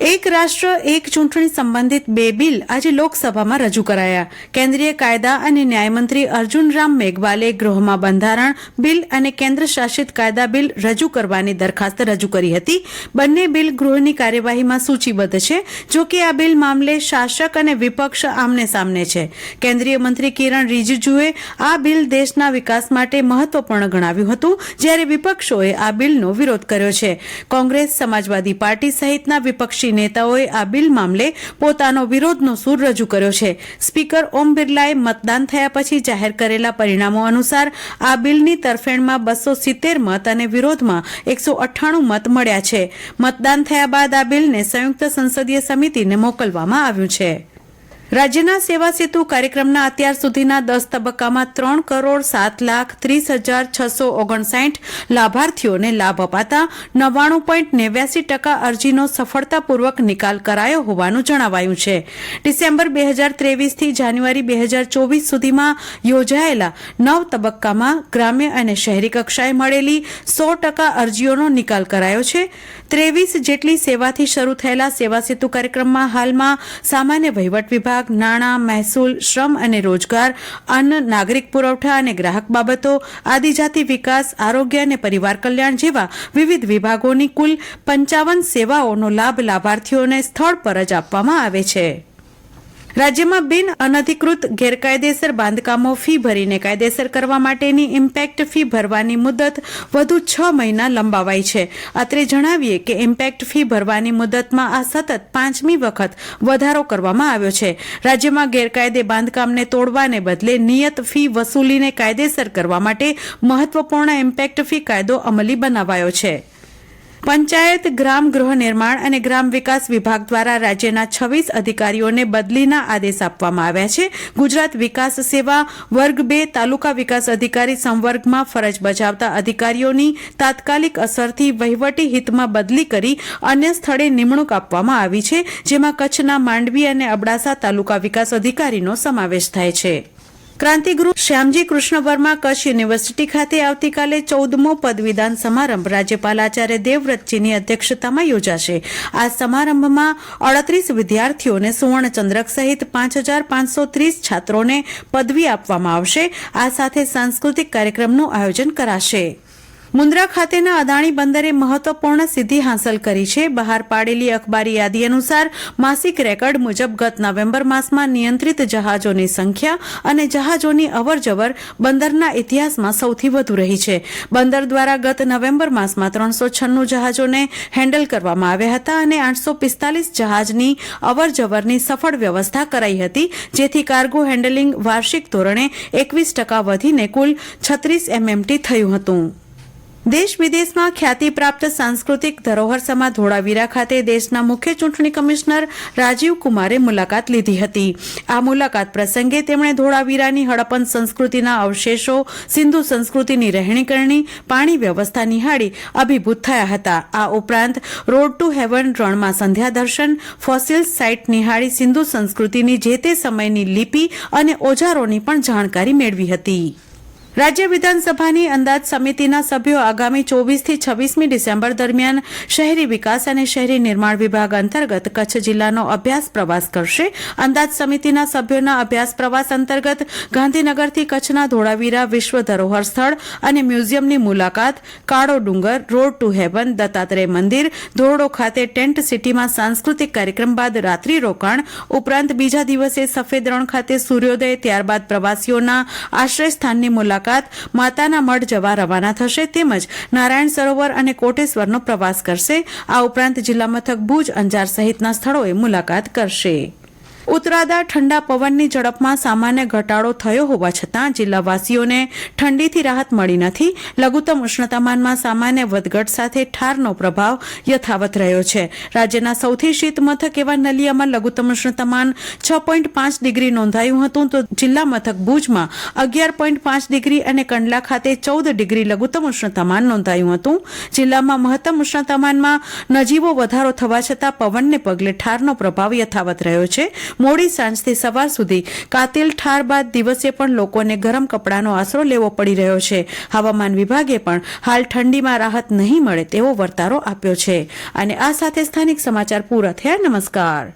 એક રાષ્ટ્ર, એક ચૂંટણી સંબંધિત બે બિલ આજે લોકસભામાં રજૂ કરાયા. કેન્દ્રીય કાયદા અને ન્યાયમંત્રી અર્જુનરામ મેઘવાલે ગૃહમાં બંધારણ બિલ અને કેન્દ્ર શાસિત કાયદા બિલ રજૂ કરવાની દરખાસ્ત રજૂ કરી હતી. બંને બિલ ગૃહની કાર્યવાહીમાં સૂચિબદ્ધ છે, જો આ બિલ મામલે શાસક અને વિપક્ષ આમને સામને છે. કેન્દ્રીય મંત્રી કિરણ રિજિજુએ આ બિલ દેશના વિકાસ માટે મહત્વપૂર્ણ ગણાવ્યું હતું, જ્યારે વિપક્ષોએ આ બિલનો વિરોધ કર્યો છે. કોંગ્રેસ, સમાજવાદી પાર્ટી સહિતના વિપક્ષી નેતાઓએ આ બિલ મામલે પોતાનો વિરોધનો સૂર રજૂ કર્યો છે. સ્પીકર ઓમ બિરલાએ મતદાન થયા પછી જાહેર કરેલા પરિણામો અનુસાર આ બિલની તરફેણમાં બસો સિત્તેર મત અને વિરોધમાં એકસો અઠ્ઠાણું મત મળ્યા છે. મતદાન થયા બાદ આ બિલને સંયુક્ત સંસદીય સમિતિને મોકલવામાં આવ્યું છે. રાજ્યના સેવા સેતુ કાર્યક્રમના અત્યાર સુધીના દસ તબક્કામાં ત્રણ કરોડ સાત લાખ ત્રીસ હજાર છસો ઓગણસાઠ લાભાર્થીઓને લાભ અપાતા નવ્વાણું પોઈન્ટ નેવ્યાસી ટકા અરજીનો સફળતાપૂર્વક નિકાલ કરાયો હોવાનું જણાવાયું છે. ડિસેમ્બર બે હજાર ત્રેવીસથી જાન્યુઆરી બે હજાર ચોવીસ સુધીમાં યોજાયેલા નવ તબક્કામાં ગ્રામ્ય અને શહેરી કક્ષાએ મળેલી સો ટકા અરજીઓનો નિકાલ કરાયો છે. ત્રેવીસ જેટલી સેવાથી શરૂ થયેલા સેવા સેતુ કાર્યક્રમમાં હાલમાં સામાન્ય વહીવટ વિભાગ નાણાં, મહેસૂલ, શ્રમ અને રોજગાર, અન્ન, નાગરિક પુરવઠા અને ગ્રાહક બાબતો, આદિજાતિ વિકાસ, આરોગ્ય અને પરિવાર કલ્યાણ જેવા વિવિધ વિભાગોની કુલ પંચાવન સેવાઓનો લાભ લાભાર્થીઓને સ્થળ પર જ આપવામાં આવે છે. રાજ્યમાં બિન અનધિકૃત ગેરકાયદેસર બાંધકામો ફી ભરીને કાયદેસર કરવા માટેની ઇમ્પેક્ટ ફી ભરવાની મુદત વધુ છ મહિના લંબાવાઈ છે. અત્રે જણાવીએ કે ઇમ્પેક્ટ ફી ભરવાની મુદતમાં આ સતત પાંચમી વખત વધારો કરવામાં આવ્યો છે. રાજ્યમાં ગેરકાયદે બાંધકામને તોડવાને બદલે નિયત ફી વસૂલીને કાયદેસર કરવા માટે મહત્વપૂર્ણ ઇમ્પેક્ટ ફી કાયદો અમલી બનાવાયો છે. પંચાયત, ગ્રામ ગૃહ નિર્માણ અને ગ્રામ વિકાસ વિભાગ દ્વારા રાજ્યના છવ્વીસ અધિકારીઓને બદલીના આદેશ આપવામાં આવ્યા છે. ગુજરાત વિકાસ સેવા વર્ગ બે તાલુકા વિકાસ અધિકારી સંવર્ગમાં ફરજ બજાવતા અધિકારીઓની તાત્કાલિક અસરથી વહીવટી હિતમાં બદલી કરી અન્ય સ્થળે નિમણૂક આપવામાં આવી છે, જેમાં કચ્છના માંડવી અને અબડાસા તાલુકા વિકાસ અધિકારીનો સમાવેશ થાય છે. ક્રાંતિગૃહ શ્યામજી કૃષ્ણ વર્મા કચ્છ યુનિવર્સિટી ખાતે આવતીકાલે ચૌદમો પદવીદાન સમારંભ. રાજ્યપાલ આચાર્ય દેવવ્રતજીની અધ્યક્ષતામાં યોજાશે. આ સમારંભમાં અડત્રીસ વિદ્યાર્થીઓને સુવર્ણચંદ્રક સહિત પાંચ હજાર પાંચસો ત્રીસ છાત્રોને પદવી આપવામાં આવશે. આ સાથે સાંસ્કૃતિક કાર્યક્રમનું આયોજન કરાશે. મુન્દ્રા ખાતેના અદાણી બંદરે મહત્વપૂર્ણ સિદ્ધિ હાંસલ કરી છે. બહાર પાડેલી અખબારી યાદી અનુસાર માસિક રેકર્ડ મુજબ ગત નવેમ્બર માસમાં નિયંત્રિત જહાજોની સંખ્યા અને જહાજોની અવરજવર બંદરના ઇતિહાસમાં સૌથી વધુ રહી છે. બંદર દ્વારા ગત નવેમ્બર માસમાં ત્રણસો છન્નું જહાજોને હેન્ડલ કરવામાં આવ્યા હતા અને આઠસો પિસ્તાલીસ જહાજની અવરજવરની સફળ વ્યવસ્થા કરાઈ હતી, જેથી કાર્ગો હેન્ડલિંગ વાર્ષિક ધોરણે એકવીસ ટકા વધીને કુલ છત્રીસ એમએમટી થયું હતું. દેશ વિદેશમાં ખ્યાતિ પ્રાપ્ત સાંસ્કૃતિક ધરોહર સમા ધોળાવીરા ખાતે દેશના મુખ્ય ચૂંટણી કમિશનર રાજીવ કુમારે મુલાકાત લીધી હતી. આ મુલાકાત પ્રસંગે તેમણે ધોળાવીરાની હડપન સંસ્કૃતિના અવશેષો, સિંધુ સંસ્કૃતિની રહેણીકરણી, પાણી વ્યવસ્થા નિહાળી અભિભૂત થયા હતા. આ ઉપરાંત રોડ ટુ હેવન રણમાં સંધ્યા દર્શન ફોસિલ્સ સાઇટ નિહાળી સિંધુ સંસ્કૃતિની જે તે સમયની લિપિ અને ઓજારોની પણ જાણકારી મેળવી હતી. રાજ્ય વિધાનસભાની અંદાજ સમિતિના સભ્યો આગામી ચોવીસથી છવ્વીસમી ડિસેમ્બર દરમિયાન શહેરી વિકાસ અને શહેરી નિર્માણ વિભાગ અંતર્ગત કચ્છ જિલ્લાનો અભ્યાસ પ્રવાસ કરશે. અંદાજ સમિતિના સભ્યોના અભ્યાસ પ્રવાસ અંતર્ગત ગાંધીનગરથી કચ્છના ધોળાવીરા, વિશ્વ ધરોહર સ્થળ અને મ્યુઝિયમની મુલાકાત, કાળો ડુંગર, રોડ ટુ હેવન, દત્તાત્રેય મંદિર, ધોરડો ખાતે ટેન્ટ સિટીમાં સાંસ્કૃતિક કાર્યક્રમ બાદ રાત્રિ રોકાણ, ઉપરાંત બીજા દિવસે સફેદ રણ ખાતે સૂર્યોદય, ત્યારબાદ પ્રવાસીઓના આશ્રયસ્થાનની મુલાકાત મુલાકાત માતાના મઢ જવા રવાના થશે તેમજ નારાયણ સરોવર અને કોટેશ્વરનો પ્રવાસ કરશે. આ ઉપરાંત જિલ્લા મથક ભુજ અંજાર સહિતના સ્થળોએ મુલાકાત કરશે. ઉત્તરાદા ઠંડા પવનની ઝડપમાં સામાન્ય ઘટાડો થયો હોવા છતાં જિલ્લાવાસીઓને ઠંડીથી રાહત મળી નથી. લઘુત્તમ ઉષ્ણતામાનમાં સામાન્ય વધઘટ સાથે ઠારનો પ્રભાવ યથાવત રહ્યો છે. રાજ્યના સૌથી શીત મથક એવા નલિયામાં લઘુત્તમ ઉષ્ણતામાન છ પોઈન્ટ પાંચ ડિગ્રી નોંધાયું હતું. તો જિલ્લા મથક ભુજમાં અગિયાર પોઈન્ટ પાંચ ડિગ્રી અને કંડલા ખાતે ચૌદ ડિગ્રી લઘુત્તમ ઉષ્ણતામાન નોંધાયું હતું. જિલ્લામાં મહત્તમ ઉષ્ણતામાનમાં નજીવો વધારો થવા છતાં પવનને પગલે ઠારનો પ્રભાવ યથાવત રહ્યો છે. મોડી સાંજથી સવાર સુધી કાતિલ ઠાર બાદ દિવસે પણ લોકોને ગરમ કપડાનો આશરો લેવો પડી રહ્યો છે. હવામાન વિભાગે પણ હાલ ઠંડીમાં રાહત નહીં મળે તેવો વર્તારો આપ્યો છે. અને આ સાથે સ્થાનિક સમાચાર પૂરા થયા. નમસ્કાર.